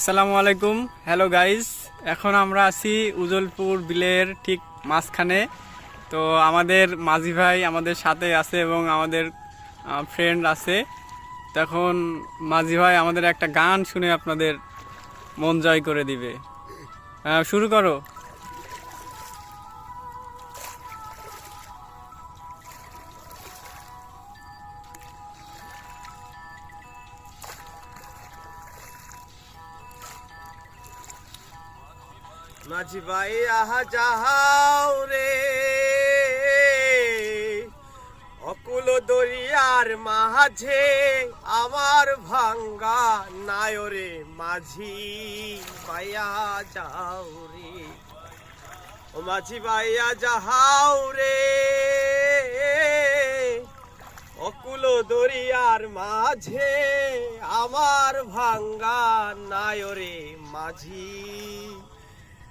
আসসালামু আলাইকুম। Hello guys এখন আমরা আছি উজলপুর বিলের ঠিক মাঝখানে। তো আমাদের মাঝি ভাই আমাদের সাথে আছে এবং আমাদের ফ্রেন্ড আছে। তখন মাঝি ভাই আমাদের একটা গান শুনে আপনাদের মন জয় করে দিবে। শুরু করো। মাঝি ভাই আহা যাহাও রে। অকুল দরিয়ার মাঝে আমার ভাঙ্গা নায়রে মাঝি পাইয়া যাও রে। ও মাঝি ভাইয়া যাহাও রে। অকুল দরিয়ার মাঝে আমার ভাঙ্গা নায়রে মাঝি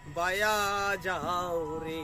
বায়া যাও রে